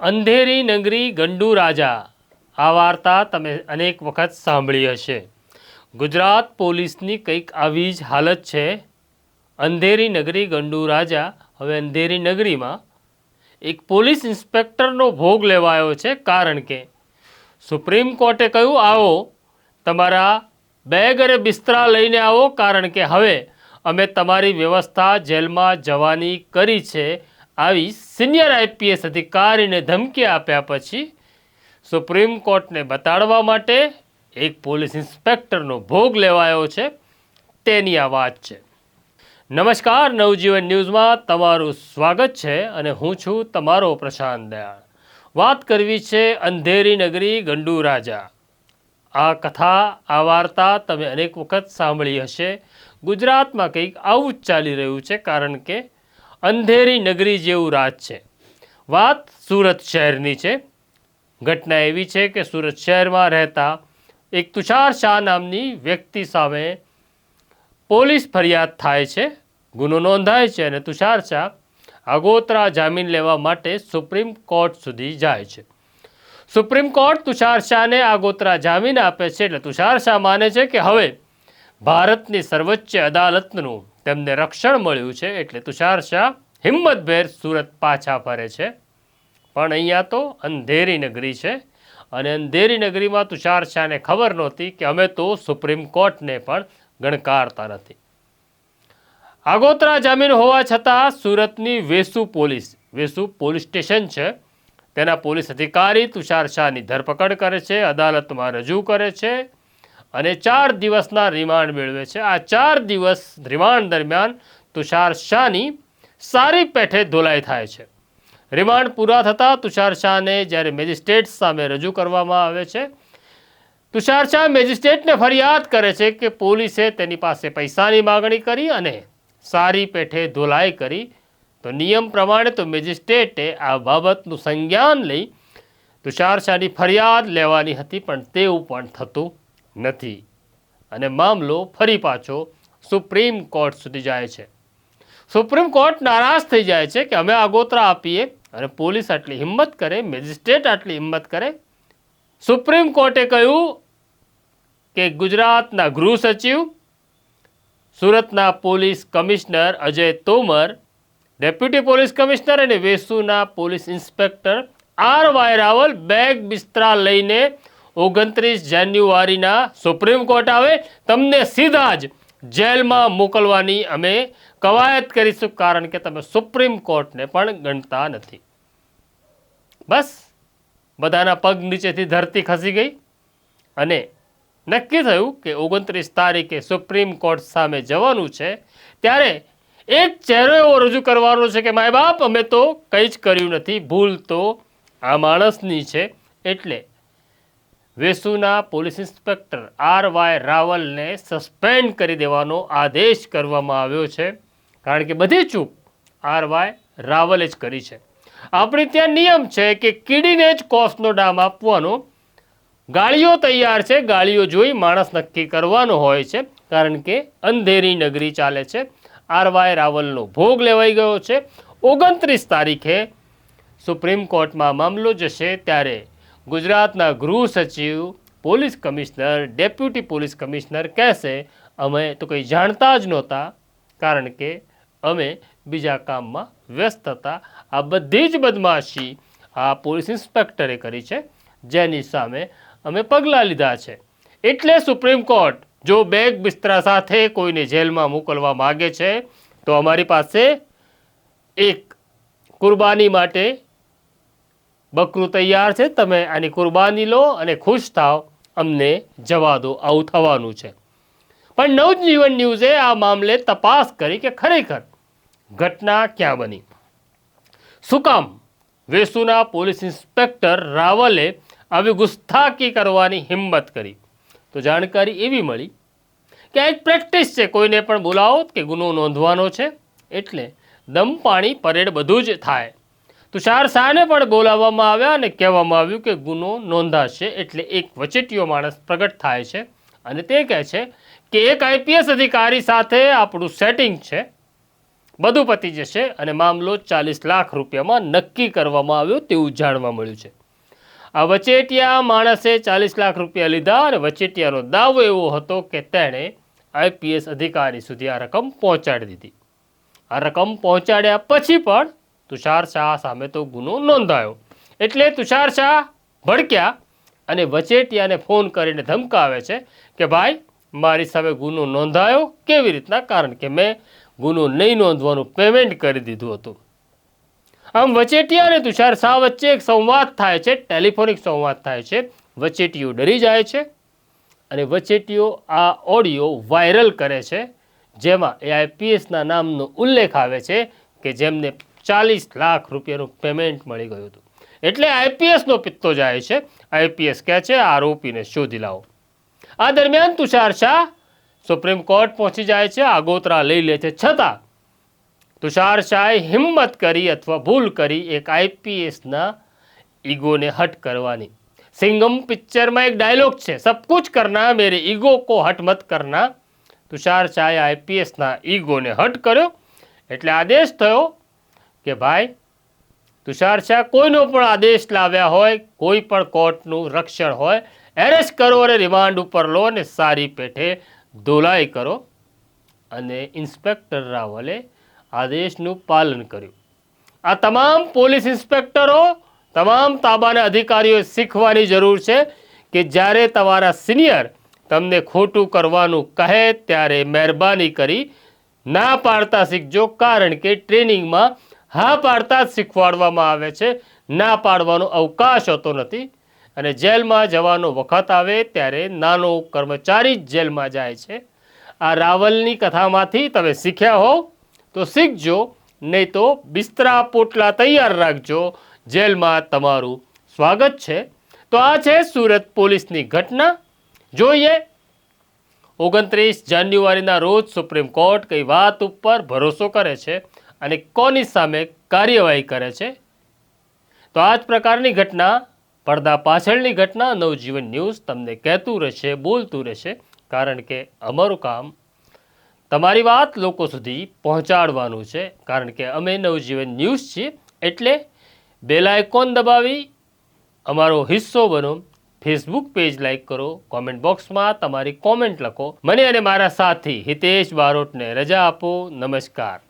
અંધેરી નગરી ગંડુ રાજા. આ વાર્તા તમે અનેક વખત સાંભળી હશે. ગુજરાત પોલીસની કંઈક આવી જ હાલત છે. અંધેરી નગરી ગંડુ રાજા. હવે અંધેરી નગરીમાં એક પોલીસ ઇન્સ્પેક્ટરનો ભોગ લેવાયો છે કારણ કે સુપ્રીમ કોર્ટે કહ્યું, આવો, તમારા બેગ અને બિસ્તરા લઈને આવો કારણ કે હવે અમે તમારી વ્યવસ્થા જેલમાં જવાની કરી છે. આવી સિનિયર આઈપીએસ અધિકારીને ધમકી આપ્યા પછી સુપ્રીમ કોર્ટને બતાડવા માટે એક પોલીસ ઇન્સ્પેક્ટરનો ભોગ લેવાયો છે. તેની આ વાત છે. નમસ્કાર, નવજીવન ન્યૂઝમાં તમારું સ્વાગત છે અને હું છું તમારો પ્રશાંત દયાળ. વાત કરવી છે અંધેરી નગરી ગંડુ રાજા. આ કથા, આ વાર્તા તમે અનેક વખત સાંભળી હશે. ગુજરાતમાં કંઈક આવું જ ચાલી રહ્યું છે કારણ કે અંધેરી નગરી જેવું રાજ છે. વાત સુરત શહેરની છે. ઘટના એવી છે કે સુરત શહેરમાં રહેતા એક તુષાર શાહ નામની વ્યક્તિ સામે પોલીસ ફરિયાદ થાય છે. ગુનો નોંધાય છે અને તુષાર શાહ આગોતરા જામીન લેવા માટે સુપ્રીમ કોર્ટ સુધી જાય છે. સુપ્રીમ કોર્ટ તુષાર શાહને આગોતરા જામીન આપે છે એટલે તુષાર શાહ માને છે કે હવે ભારતની સર્વોચ્ચ અદાલતનું તેમને રક્ષણ મળ્યું છે એટલે તુષાર શાહ હિંમતભેર સુરત પાછા ફરે છે. પણ અહીંયા તો અંધેરી નગરી છે અને અંધેરી નગરીમાં તુષાર શાહને ખબર નહોતી કે અમે તો સુપ્રીમ કોર્ટને પણ ગણકારતા નથી. આગોતરા જામીન હોવા છતાં સુરતની Vesu police Vesu police station છે. તેના પોલીસ અધિકારી તુષાર શાહની ધરપકડ કરે છે, અદાલતમાં રજૂ કરે છે. અને ચાર દિવસના રિમાન્ડ મેળવે છે. આ ચાર દિવસ રિમાન્ડ દરમિયાન તુષાર શાહની સારી પેઠે ધોલાઈ થાય છે. રિમાન્ડ પૂરા થતાં તુષાર શાહને જ્યારે મેજિસ્ટ્રેટ સામે રજૂ કરવામાં આવે છે, તુષાર શાહ મેજિસ્ટ્રેટને ફરિયાદ કરે છે કે પોલીસે તેની પાસે પૈસાની માગણી કરી અને સારી પેઠે ધોલાઈ કરી. તો નિયમ પ્રમાણે તો મેજિસ્ટ્રેટે આ બાબતનું સંજ્ઞાન લઈ તુષાર શાહની ફરિયાદ લેવાની હતી, પણ તેવું પણ થતું નથી. અને મામલો ફરી પાછો સુપ્રીમ કોર્ટ સુધી જાય છે. સુપ્રીમ કોર્ટ નારાજ થઈ જાય છે કે અમે આગોતરા આપીએ અને પોલીસ આટલી હિંમત કરે, મેજિસ્ટ્રેટ આટલી હિંમત કરે. સુપ્રીમ કોર્ટે કહ્યું કે ગુજરાતના ગૃહ સચિવ, સુરતના police commissioner Ajay Tomar, deputy police commissioner અને વેસુના police inspector R Y Raval bag બિસ્તરા લઈને ઓગણત્રીસ જાન્યુઆરીના સુપ્રીમ કોર્ટ આવે, તમને સીધા જ જેલમાં મોકલવાની અમે કવાયત કરીશું, કારણ કે તમે સુપ્રીમ કોર્ટને પણ ગણતા નથી. બસ, બધાના પગ નીચેથી ધરતી ખસી ગઈ. અને નક્કી થયું કે ઓગણત્રીસ તારીખે સુપ્રીમ કોર્ટ સામે જવાનું છે, ત્યારે એક ચહેરો એવો રજૂ કરવાનો છે કે, માય બાપ, અમે તો કંઈ જ કર્યું નથી, ભૂલ તો આ માણસની છે. એટલે વેસુના પોલીસ ઇન્સ્પેક્ટર આર વાય રાવલને સસ્પેન્ડ કરી દેવાનો આદેશ કરવામાં આવ્યો છે. કારણ કે બધી ચૂક આર વાય રાવલે જ કરી છે. આપણે ત્યાં નિયમ છે કે કીડીને જ કોસનો ડામ આપવાનો. ગાળીઓ તૈયાર છે, ગાળીઓ જોઈ માણસ નક્કી કરવાનો હોય છે, કારણ કે અંધેરી નગરી ચાલે છે. આર વાય રાવલનો ભોગ લેવાઈ ગયો છે. ઓગણત્રીસ તારીખે સુપ્રીમ કોર્ટમાં મામલો જશે ત્યારે ગુજરાતના ગૃહ સચિવ, police commissioner, deputy police commissioner કહેશે, અમે તો કંઈ જાણતા જ નહોતા, કારણ કે અમે બીજા કામમાં વ્યસ્ત હતા. આ બધી જ બદમાશી આ પોલીસ ઇન્સ્પેક્ટરે કરી છે, જેની સામે અમે પગલાં લીધા છે. એટલે સુપ્રીમ કોર્ટ, જો બેગ બિસ્તરા સાથે કોઈને જેલમાં મોકલવા માગે છે, તો અમારી પાસે એક કુરબાની માટે બકરું તૈયાર છે, તમે આની કુરબાની લો અને ખુશ થાવ અમને જવા દો આવું થવાનું છે. પણ નવજીવન ન્યૂઝે આ મામલે તપાસ કરી કે ખરેખર ઘટના ક્યાં બની? શું કામ? વેસુના પોલીસ ઇન્સ્પેક્ટર રાવલે આવી ગુસ્તાકી કરવાની હિંમત કરી. તો જાણકારી એવી મળી કે આ એક પ્રેક્ટિસ છે, કોઈને પણ બોલાવો કે ગુનો નોંધવાનો છે. એટલે દમ પાણી પરેડ બધું જ થાય. તુષાર શાહને પણ બોલાવવામાં આવ્યા અને કહેવામાં આવ્યું કે ગુનો નોંધાશે એટલે એક વચેટિયો માણસ પ્રગટ થાય છે. અને તે કહે છે કે એક આઈપીએસ અધિકારી સાથે આપણું સેટિંગ છે. બધું પતી જશે અને મામલો ચાલીસ લાખ રૂપિયામાં નક્કી કરવામાં આવ્યો તેવું જાણવા મળ્યું છે. આ વચેટિયા માણસે ચાલીસ લાખ રૂપિયા લીધા અને વચેટિયાનો દાવો એવો હતો કે તેણે આઈપીએસ અધિકારી સુધી આ રકમ પહોંચાડી દીધી. આ રકમ પહોંચાડ્યા પછી પણ તુષાર શાહ સામે તો ગુનો નોંધાયો. એટલે તુષાર શાહ ભડક્યા અને વચેટિયાને ફોન કરીને ધમકાવે છે કે ભાઈ, મારી સામે ગુનો નોંધાયો? કેવી રીતના? કારણ કે મેં ગુનો નહીં નોંધવાનું પેમેન્ટ કરી દીધું હતું. આમ વચેટિયા અને તુષાર શાહ વચ્ચે એક સંવાદ થાય છે ટેલિફોનિક સંવાદ થાય છે. વચેટીઓ ડરી જાય છે અને વચેટીઓ આ ઓડિયો વાયરલ કરે છે, જેમાં એ આઈપીએસના નામનો ઉલ્લેખ આવે છે કે જેમને ચાલીસ લાખ રૂપિયાનું પેમેન્ટ મળી ગયું હતું. એટલે આઈપીએસનો પિત્તો જાય છે. આઈપીએસ કહે છે, આરોપીને શોધી લાવો. આ દરમિયાન તુષાર શાહ સુપ્રીમ કોર્ટ પહોંચી જાય છે, આગોતરા લઈ લે છે. છતાં તુષાર શાહે હિંમત કરી અથવા ભૂલ કરી એક આઈપીએસના ઈગોને હટ કરવાની. સિંગમ પિક્ચરમાં એક ડાયલોગ છે, સબ કુછ કરના, મેરે ઈગો કો હટ મત કરના. તુષાર શાહે આઈપીએસના ઈગોને હટ કર્યો. એટલે આદેશ થયો કે ભાઈ, તુષાર શાહ કોઈનો પણ આદેશ લાવ્યા હોય, કોઈ પણ કોર્ટનું રક્ષણ હોય, એરેસ્ટ કરો અને રિમાન્ડ ઉપર લો અને સારી પેઠે ધોલાઈ કરો. અને ઇન્સ્પેક્ટર રાવલે આદેશનું પાલન કર્યું. આ તમામ પોલીસ ઇન્સ્પેક્ટરો, તમામ તાબાના અધિકારીઓ શીખવાની જરૂર છે કે જ્યારે તમારા સિનિયર તમને ખોટું કરવાનું કહે ત્યારે મહેરબાની કરી ના પાડતા શીખજો, કારણ કે ટ્રેનિંગમાં હા પાડતા જ શીખવાડવામાં આવે છે. ના પાડવાનો અવકાશ હોતો નથી. અને જેલમાં જવાનો વખત આવે ત્યારે નાનો કર્મચારી જ જેલમાં જાય છે. આ રાવલની કથામાંથી તમે શીખ્યા હોવ તો શીખજો, નહીં તો બિસ્તરા પોટલા તૈયાર રાખજો. જેલમાં તમારું સ્વાગત છે. તો આ છે સુરત પોલીસની ઘટના. જોઈએ. ઓગણત્રીસ જાન્યુઆરીના રોજ સુપ્રીમ કોર્ટ કઈ વાત ઉપર ભરોસો કરે છે? અને કોની સામે કાર્યવાહી કરે છે? તો આ જ પ્રકારની ઘટના, પડદા પાછળની ઘટના, નવજીવન ન્યૂઝ તમને કહેતું રહેશે, બોલતું રહેશે, કારણ કે અમારું કામ તમારી વાત લોકો સુધી પહોંચાડવાનું છે. કારણ કે અમે નવજીવન ન્યૂઝ છીએ, એટલે બેલ આઇકોન દબાવી અમારો હિસ્સો બનો. ફેસબુક પેજ લાઇક કરો, કોમેન્ટ બોક્સમાં તમારી કોમેન્ટ લખો. મને અને મારા સાથી હિતેશ બારોટને રજા આપો. નમસ્કાર.